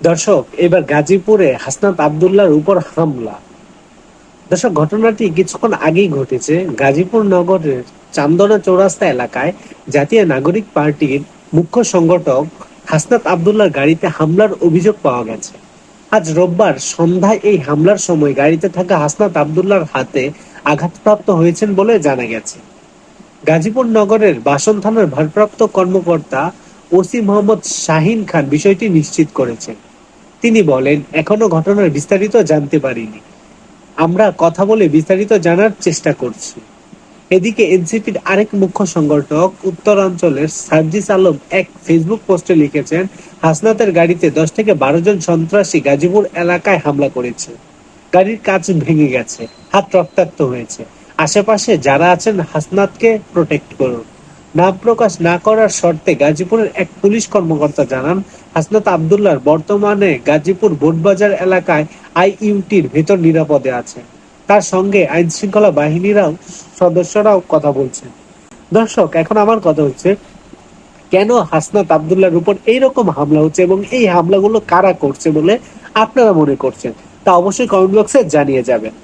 দর্শক, এবার গাজীপুরে হাসনাত আবদুল্লাহর উপর হামলা। দর্শক, ঘটনাটি কিছুক্ষণ আগেই ঘটেছে গাজীপুর নগরের চান্দনা চৌরাস্তা এলাকায় জাতীয় নাগরিক পার্টির মুখ্য সংগঠক হাসনাত আবদুল্লাহর গাড়িতে হামলার অভিযোগ পাওয়া গেছে। আজ রোববার সন্ধ্যায় এই হামলার সময় গাড়িতে থাকা হাসনাত আবদুল্লাহর হাতে আঘাতপ্রাপ্ত হয়েছেন বলে জানা গেছে। গাজীপুর নগরের বাসন থানার ভারপ্রাপ্ত কর্মকর্তা ওসি মোহাম্মদ শাহিন খান বিষয়টি নিশ্চিত করেছেন। তিনি বলেন, এখনও ঘটনার বিস্তারিত জানতে পারিনি। আমরা কথা বলে বিস্তারিত জানার চেষ্টা করছি। এদিকে এনসিপির আরেক মুখ্য সংগঠক, উত্তরাঞ্চলের সার্জিস আলম এক ফেসবুক পোস্টে লিখেছেন, হাসনাতের গাড়িতে দশ থেকে বারো জন সন্ত্রাসী গাজীপুর এলাকায় হামলা করেছে। গাড়ির কাজ ভেঙে গেছে, হাত রক্তাক্ত হয়েছে। আশেপাশে যারা আছেন, হাসনাতকে প্রোটেক্ট করুন। নাম প্রকাশ না করার শর্তে গাজীপুরের এক পুলিশ কর্মকর্তা জানান, হাসনাত আবদুল্লার বর্তমানে গাজীপুর বোটবাজার এলাকায় আইইউটির ভেতর নিরাপদে আছে। তার সঙ্গে আইন শৃঙ্খলা বাহিনীরাও সদস্যরাও কথা বলছেন দর্শক, এখন আমার কথা হচ্ছে, কেন হাসনাত আবদুল্লার উপর এইরকম হামলা হচ্ছে এবং এই হামলাগুলো কারা করছে বলে আপনারা মনে করছেন? তা অবশ্যই কমেন্ট বক্সে জানিয়ে যাবেন।